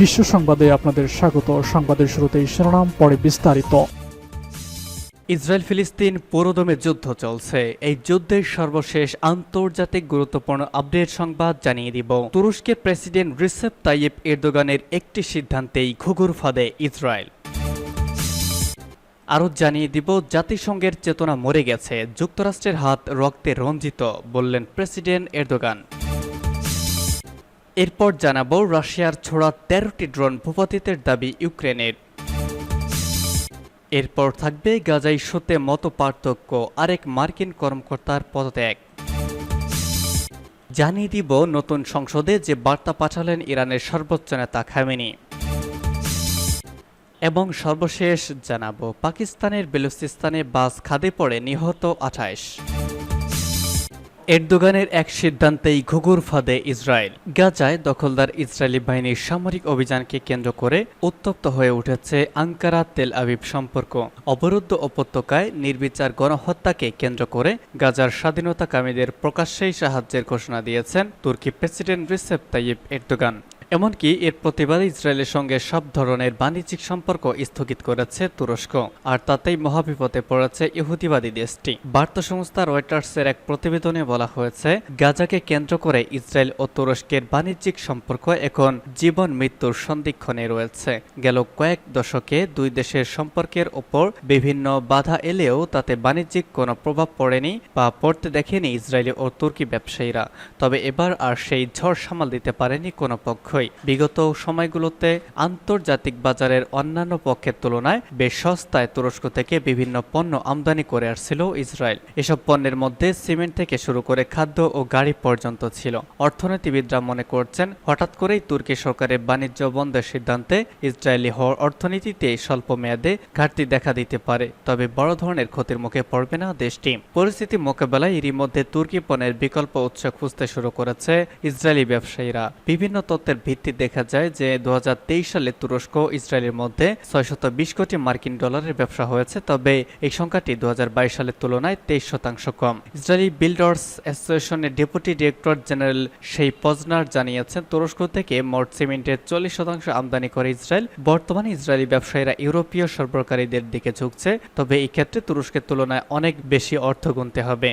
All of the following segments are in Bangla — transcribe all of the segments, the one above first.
বিশ্ব সংবাদে আপনাদের স্বাগত। সংবাদের শুরুতেই শিরোনাম, পরে বিস্তারিত। ইসরায়েল ফিলিস্তিন পুরোদমে যুদ্ধ চলছে। এই যুদ্ধের সর্বশেষ আন্তর্জাতিক গুরুত্বপূর্ণ আপডেট সংবাদ জানিয়ে দিব। তুরস্কের প্রেসিডেন্ট রিসেপ তাইয়েব এরদোগানের একটি সিদ্ধান্তেই ঘুঘুর ফাঁদে ইসরায়েল। আরও জানিয়ে দিব, জাতিসংঘের চেতনা মরে গেছে, যুক্তরাষ্ট্রের হাত রক্তে রঞ্জিত, বললেন প্রেসিডেন্ট এরদোগান। এরপর জানাব রাশিয়ার ছোড়া তেরোটি ড্রোন ভূপাতিতের দাবি ইউক্রেনের। এরপর থাকবে গাজাই সত্যে মত পার্থক্য, আরেক মার্কিন কর্মকর্তার পদত্যাগ। জানিয়ে দিব নতুন সংসদে যে বার্তা পাঠালেন ইরানের সর্বোচ্চ নেতা খামেনি। এবং সর্বশেষ জানাব পাকিস্তানের বেলুচিস্তানে বাস খাদে পড়ে নিহত আঠাইশ এরদোগানের এক সিদ্ধান্তেই ঘুঘুর ফাঁদে ইসরায়েল। গাজায় দখলদার ইসরায়েলি বাহিনীর সামরিক অভিযানকে কেন্দ্র করে উত্তপ্ত হয়ে উঠেছে আঙ্কারা তেল আবিব সম্পর্ক। অবরুদ্ধ উপত্যকায় নির্বিচার গণহত্যাকে কেন্দ্র করে গাজার স্বাধীনতাকামীদের প্রকাশ্যেই সাহায্যের ঘোষণা দিয়েছেন তুর্কি প্রেসিডেন্ট রিসেপ তাইয়েব এরদোগান। এমনকি এর প্রতিবাদে ইসরায়েলের সঙ্গে সব ধরনের বাণিজ্যিক সম্পর্ক স্থগিত করেছে তুরস্ক, আর তাতেই মহাবিপদে পড়েছে ইহুদিবাদী দেশটি। বার্তা সংস্থা রয়টার্সের এক প্রতিবেদনে বলা হয়েছে, গাজাকে কেন্দ্র করে ইসরায়েল ও তুরস্কের বাণিজ্যিক সম্পর্ক এখন জীবন মৃত্যুর সন্ধিক্ষণে রয়েছে। গেল কয়েক দশকে দুই দেশের সম্পর্কের ওপর বিভিন্ন বাধা এলেও তাতে বাণিজ্যিক কোনো প্রভাব পড়েনি বা পড়তে দেখেনি ইসরায়েলি ও তুর্কি ব্যবসায়ীরা। তবে এবার আর সেই ঝড় সামাল দিতে পারেনি কোনো পক্ষই। বিগত সময়গুলোতে আন্তর্জাতিক বাজারের অন্যান্য পক্ষের তুলনায় বেশ সস্তায় তুরস্ক থেকে বিভিন্ন পণ্য আমদানি করে আসছিল ইসরায়েল। এসব পণ্যের মধ্যে সিমেন্ট থেকে শুরু করে খাদ্য ও গাড়ি পর্যন্ত ছিল। অর্থনীতিবিদরা মনে করছেন, হঠাৎ করেই তুর্কি সরকারের বাণিজ্য বন্ধের সিদ্ধান্তে ইসরায়েলি হওয়ার অর্থনীতিতে স্বল্প মেয়াদে ঘাটতি দেখা দিতে পারে। তবে বড় ধরনের ক্ষতির মুখে পড়বে না দেশটি। পরিস্থিতি মোকাবেলায় এরই মধ্যে তুর্কি পণ্যের বিকল্প উৎস খুঁজতে শুরু করেছে ইসরায়েলি ব্যবসায়ীরা। বিভিন্ন তথ্যের ভিত্তি দেখা যায় যে দু হাজার তেইশ সালে তুরস্ক ইসরায়েলের মধ্যে ছয়শত বিশ কোটি মার্কিন ডলারের ব্যবসা হয়েছে, তবে এই সংখ্যাটি দু হাজার বাইশ সালের তুলনায় তেইশ শতাংশ কম। ইসরায়েলি বিল্ডার্স অ্যাসোসিয়েশনের deputy director general Shai Pozner জানিয়েছেন, তুরস্ক থেকে মোট সিমেন্টের চল্লিশ শতাংশ আমদানি করে ইসরায়েল, বর্তমানে ইসরায়েলি ব্যবসায়ীরা ইউরোপীয় সরবরাহকারীদের দিকে ঝুঁকছে, তবে এই ক্ষেত্রে তুরস্কের তুলনায় অনেক বেশি অর্থ গুনতে হবে।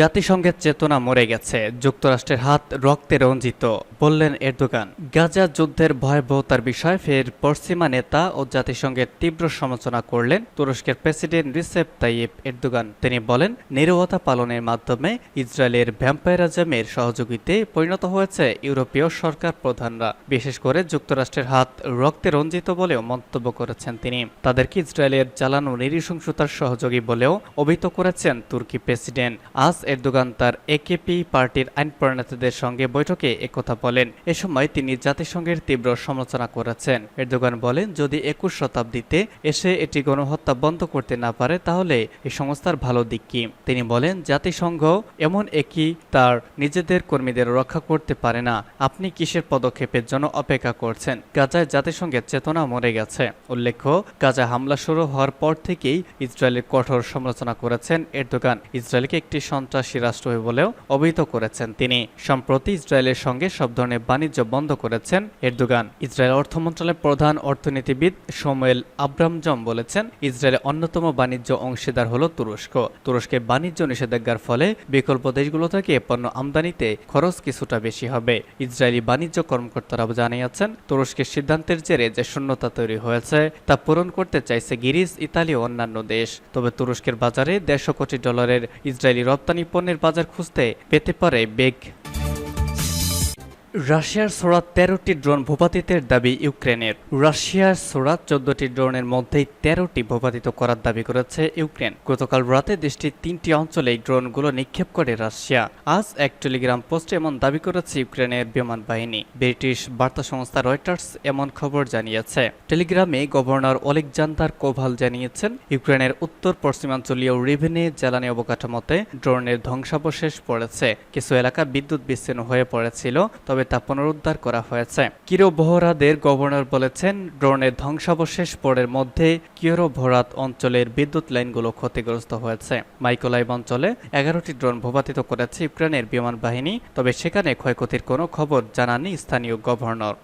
জাতিসংঘের চেতনা মরে গেছে। যুক্তরাষ্ট্রের হাত রক্তে রঞ্জিত, বললেন এরদোগান। গাজা যুদ্ধের ভয়াবহতার বিষয়ে ফের পশ্চিমা নেতা ও জাতিসংঘের তীব্র সমালোচনা করলেন তুরস্কের প্রেসিডেন্ট রিসেপ তাইয়েব এরদোগান। তিনি বলেন, নিরবতা পালনের মাধ্যমে ইসরায়েলের ভ্যাম্পায়ারাজমের সহযোগিতায় পরিণত হয়েছে ইউরোপীয় সরকার প্রধানরা। বিশেষ করে যুক্তরাষ্ট্রের হাত রক্তে রঞ্জিত বলেও মন্তব্য করেছেন তিনি। তাদেরকে ইসরায়েলের চালানো নৃশংসতার সহযোগী বলেও অভিহিত করেছেন তুর্কি প্রেসিডেন্ট। আজ এরদোগান তার একেপি পার্টির আইন প্রণেতাদের সঙ্গে বৈঠকে একথা বলেন। এ সময় তিনি জাতিসংঘের তীব্র সমালোচনা করেছেন। এরদোগান বলেন, যদি একুশ শতাব্দীতে এসে এটি গণহত্যা বন্ধ করতে না পারে, তাহলে এই সংস্থার ভালো দিক কি? তিনি বলেন, জাতিসংঘ এমন একই তার নিজেদের কর্মীদের রক্ষা করতে পারে না। আপনি কিসের পদক্ষেপের জন্য অপেক্ষা করছেন? গাজায় জাতিসংঘের চেতনা মরে গেছে। উল্লেখ্য, গাজা হামলা শুরু হওয়ার পর থেকেই ইসরায়েলের কঠোর সমালোচনা করেছেন এরদোগান ইসরায়েলকে একটি সন্ত্রাসী রাষ্ট্র বলেও অভিহিত করেছেন তিনি। সম্প্রতি ইসরায়েলের সঙ্গে সব ধরনের বাণিজ্য বন্ধ করেছেন এরদোগান। ইসরায়েল অর্থ মন্ত্রণালয়ের প্রধান অর্থনীতিবিদ সোমেল আব্রামজম বলেছেন ইসরায়েলের অন্যতম বাণিজ্য অংশীদার হল তুরস্ক। তুরস্কের বাণিজ্য নিষেধাজ্ঞার ফলে বিকল্প দেশগুলো থেকে পণ্য আমদানিতে খরচ কিছুটা বেশি হবে। ইসরায়েলি বাণিজ্য কর্মকর্তারা জানিয়েছেন, তুরস্কের সিদ্ধান্তের জেরে যে শূন্যতা তৈরি হয়েছে, তা পূরণ করতে চাইছে গিরিস, ইতালি ও অন্যান্য দেশ। তবে তুরস্কের বাজারে দেড়শো কোটি ডলারের ইসরায়েলি রপ্তানি পণ্যের বাজার খুঁজতে পেতে পারে বেগ। রাশিয়ার ছোড়া তেরোটি ড্রোন ভূপাতিতের দাবি ইউক্রেনের। রাশিয়ার ছোড়া চোদ্দটি ড্রোনের মধ্যেই তেরোটি ভূপাতিত করার দাবি করেছে ইউক্রেন। গতকাল রাতে দেশটির তিনটি অঞ্চলে ড্রোনগুলো নিক্ষেপ করে রাশিয়া। আজ এক টেলিগ্রাম পোস্টে এমন দাবি করেছে ইউক্রেনের বিমান বাহিনী। ব্রিটিশ বার্তা সংস্থা রয়টার্স এমন খবর জানিয়েছে। টেলিগ্রামে গভর্নর অলেকজান্দার কোভাল জানিয়েছেন, ইউক্রেনের উত্তর পশ্চিমাঞ্চলীয় রিভেনে জ্বালানি অবকাঠামোতে ড্রোনের ধ্বংসাবশেষ পড়েছে। কিছু এলাকা বিদ্যুৎ বিচ্ছিন্ন হয়ে পড়েছিল, তবে তবে তা পুনরুদ্ধার করা হয়েছে। কিরো বহরাদের গভর্নর বলেছেন ড্রোনের ধ্বংসাবশেষ পরের মধ্যে কিরো ভরাত অঞ্চলের বিদ্যুৎ লাইনগুলো ক্ষতিগ্রস্ত হয়েছে। মাইকোলাইভ অঞ্চলে এগারোটি ড্রোন ভূপাতিত করেছে ইউক্রেনের বিমান বাহিনী, তবে সেখানে ক্ষয়ক্ষতির কোনো খবর জানাননি স্থানীয় গভর্নর।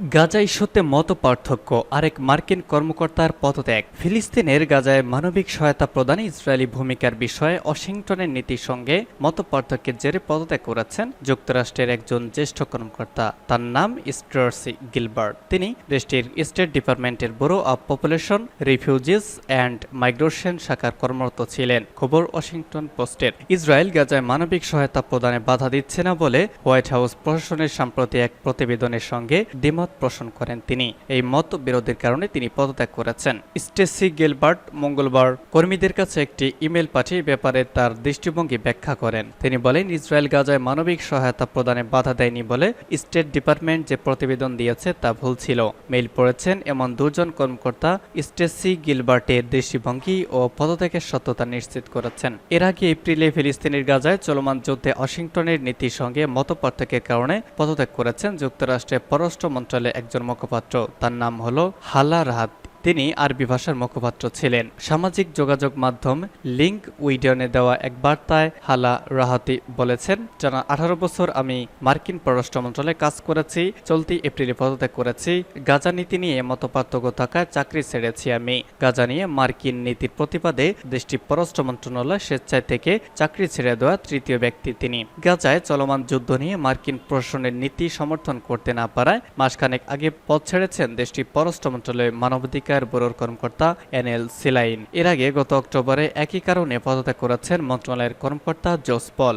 গাজা ইস্যুতে মত পার্থক্য আরেক মার্কিন কর্মকর্তার পদত্যাগ। ফিলিস্তিনের গাজায় মানবিক সহায়তা প্রদানে ইসরায়েলি ভূমিকার বিষয়ে ওয়াশিংটনের নীতির সঙ্গে মত পার্থক্যের জেরে পদত্যাগ করেছেন যুক্তরাষ্ট্রের একজন জ্যেষ্ঠ কর্মকর্তা। তার নাম স্টার্সি গিলবার্ট। তিনি দেশটির স্টেট ডিপার্টমেন্টের bureau of population, refugees and migration শাখার কর্মরত ছিলেন। খবর ওয়াশিংটন পোস্টের। ইসরায়েল গাজায় মানবিক সহায়তা প্রদানে বাধা দিচ্ছে না বলে হোয়াইট হাউস প্রশাসনের সম্প্রতি এক প্রতিবেদনের সঙ্গে দ্বিমত পোষণ করেন তিনি। এই মত বিরোধের কারণে তিনি পদত্যাগ করেছেন। স্টেসি গিলবার্ট মঙ্গলবার কর্মীদের কাছে একটি ইমেল পাঠিয়ে ব্যাপারে তার দৃষ্টিভঙ্গি ব্যাখ্যা করেন। তিনি বলেন, ইসরায়েল গাজায় মানবিক সহায়তা প্রদানে বাধা দেয়নি বলে স্টেট ডিপার্টমেন্ট যে প্রতিবেদন দিয়েছে তা ভুল ছিল। মেইল পড়েছেন এমন দুজন কর্মকর্তা স্টেসি গিলবার্টের দৃষ্টিভঙ্গি ও পদত্যাগের সত্যতা নিশ্চিত করেছেন। এর আগে এপ্রিলে ফিলিস্তিনের গাজায় চলমান যুদ্ধে ওয়াশিংটনের নীতির সঙ্গে মতপার্থক্যের কারণে পদত্যাগ করেছেন যুক্তরাষ্ট্রের পররাষ্ট্র মন্ত্রণালয়ের একজন মুখপাত্র তার নাম হলো হালা রাহাত। তিনি আরবি ভাষার মুখপাত্র ছিলেন। সামাজিক যোগাযোগ মাধ্যম লিঙ্ক উইডনে দেওয়া এক বার্তায় হালা রাহাতি বলেছেন, টানা আঠারো বছর আমি মার্কিন পররাষ্ট্র মন্ত্রণালয়ে কাজ করেছি, চলতি এপ্রিলে পদত্যাগ করেছি। গাজা নীতি নিয়ে মতপার্থক্য থাকায় চাকরি ছেড়েছি আমি। গাজা নিয়ে মার্কিন নীতির প্রতিবাদে দেশটির পররাষ্ট্র মন্ত্রণালয় স্বেচ্ছায় থেকে চাকরি ছেড়ে দেওয়া তৃতীয় ব্যক্তি তিনি। গাজায় চলমান যুদ্ধ নিয়ে মার্কিন প্রশাসনের নীতি সমর্থন করতে না পারায় মাসখানেক আগে পদ ছেড়েছেন দেশটির পররাষ্ট্র মন্ত্রণালয়ের মানবাধিকার ব্যুরোর কর্মকর্তা এনএল সিলাইন। এর আগে গত অক্টোবরে একই কারণে পদত্যাগ করেছেন মন্ত্রণালয়ের কর্মকর্তা জোস পল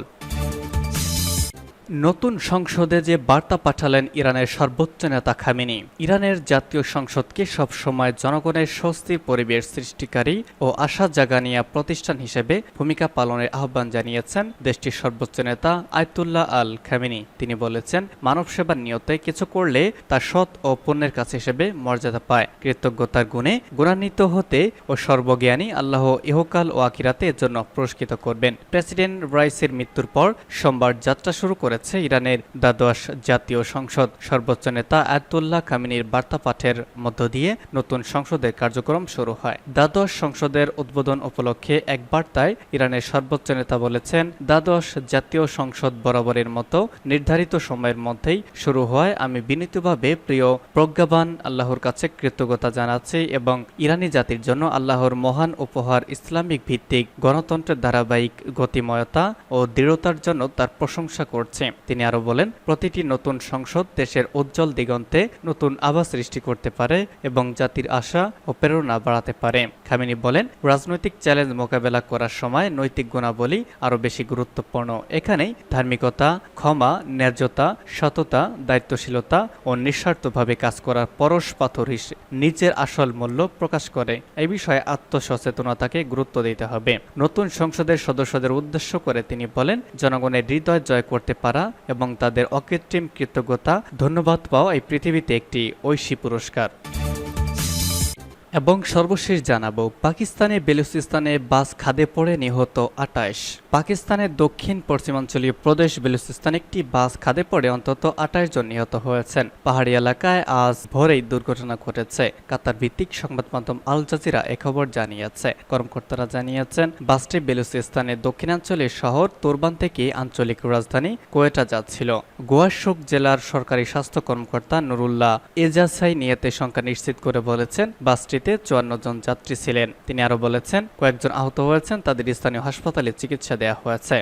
নতুন সংসদে যে বার্তা পাঠালেন ইরানের সর্বোচ্চ নেতা খামেনি। ইরানের জাতীয় সংসদকে সবসময় জনগণের স্বস্তির পরিবেশ সৃষ্টিকারী ও আশা জাগানিয়া প্রতিষ্ঠান হিসেবে ভূমিকা পালনের আহ্বান জানিয়েছেন দেশটির সর্বোচ্চ নেতা আয়তুল্লাহ আল খামেনি। তিনি বলেছেন মানব সেবার নিয়তে কিছু করলে তা সৎ ও পুণ্যের কাছে হিসেবে মর্যাদা পায়। কৃতজ্ঞতার গুণে গুণান্বিত হতে ও সর্বজ্ঞানী আল্লাহ ইহকাল ও আকিরাতে এর জন্য পুরস্কৃত করবেন। প্রেসিডেন্ট রাইসের মৃত্যুর পর সোমবার যাত্রা শুরু করেছে ইরানের দ্বাদশ জাতীয় সংসদ। সর্বোচ্চ নেতা আয়াতুল্লাহ খামিনির বার্তা পাঠের মধ্য দিয়ে নতুন সংসদের কার্যক্রম শুরু হয়। দ্বাদশ সংসদের উদ্বোধন উপলক্ষে এক বার্তায় ইরানের সর্বোচ্চ নেতা বলেছেন, দ্বাদশ জাতীয় সংসদ বরাবরের মতো নির্ধারিত সময়ের মধ্যেই শুরু হয় আমি বিনীতভাবে প্রিয়, প্রজ্ঞাবান, আল্লাহর কাছে কৃতজ্ঞতা জানাচ্ছি এবং ইরানি জাতির জন্য আল্লাহর মহান উপহার ইসলামিক ভিত্তিক গণতন্ত্রের ধারাবাহিক গতিময়তা ও দৃঢ়তার জন্য তার প্রশংসা করছে। তিনি আরও বলেন, প্রতিটি নতুন সংসদ দেশের উজ্জ্বল দিগন্তে নতুন আভা সৃষ্টি করতে পারে এবং জাতির আশা ও প্রেরণা বাড়াতে পারে। খামিনি বলেন, রাজনৈতিক চ্যালেঞ্জ মোকাবেলা করার সময় নৈতিক গুণাবলী আরও বেশি গুরুত্বপূর্ণ। এখানেই ধার্মিকতা, ক্ষমা, ন্যায্যতা, সততা, দায়িত্বশীলতা ও নিঃস্বার্থভাবে কাজ করার পরশ পাথর নিজের আসল মূল্য প্রকাশ করে। এই বিষয়ে আত্মসচেতনতাকে গুরুত্ব দিতে হবে। নতুন সংসদের সদস্যদের উদ্দেশ্য করে তিনি বলেন, জনগণের হৃদয় জয় করতে পারা এবং তাদের অকৃত্রিম কৃতজ্ঞতা ধন্যবাদ পাওয়া এই পৃথিবীতে একটি ঐশী পুরস্কার। এবং সর্বশেষ জানাব পাকিস্তানের বেলুচিস্তানে বাস খাদে পড়ে নিহত আটাইশ পাকিস্তানের দক্ষিণ পশ্চিমাঞ্চলীয় প্রদেশ বেলুচিস্তানে একটি বাস খাদে পড়ে অন্তত আটাইশ জন নিহত হয়েছেন। পাহাড়ি এলাকায় আজ ভোরেই দুর্ঘটনা ঘটেছে। কাতার ভিত্তিক সংবাদ মাধ্যম আল জাজিরা এ খবর জানিয়েছে। কর্মকর্তারা জানিয়েছেন, বাসটি বেলুচিস্তানের দক্ষিণাঞ্চলের শহর তোরবান থেকে আঞ্চলিক রাজধানী কোয়েটা যাচ্ছিল। গোয়াশোক জেলার সরকারি স্বাস্থ্য কর্মকর্তা নুরুল্লাহ এজাসাই নিয়তের সংখ্যা নিশ্চিত করে বলেছেন বাসটি গাড়িতে চুয়ান্ন জন যাত্রী ছিলেন। তিনি আরও বলেছেন, কয়েকজন আহত হয়েছেন, তাদের স্থানীয় হাসপাতালে চিকিৎসা দেওয়া হয়েছে।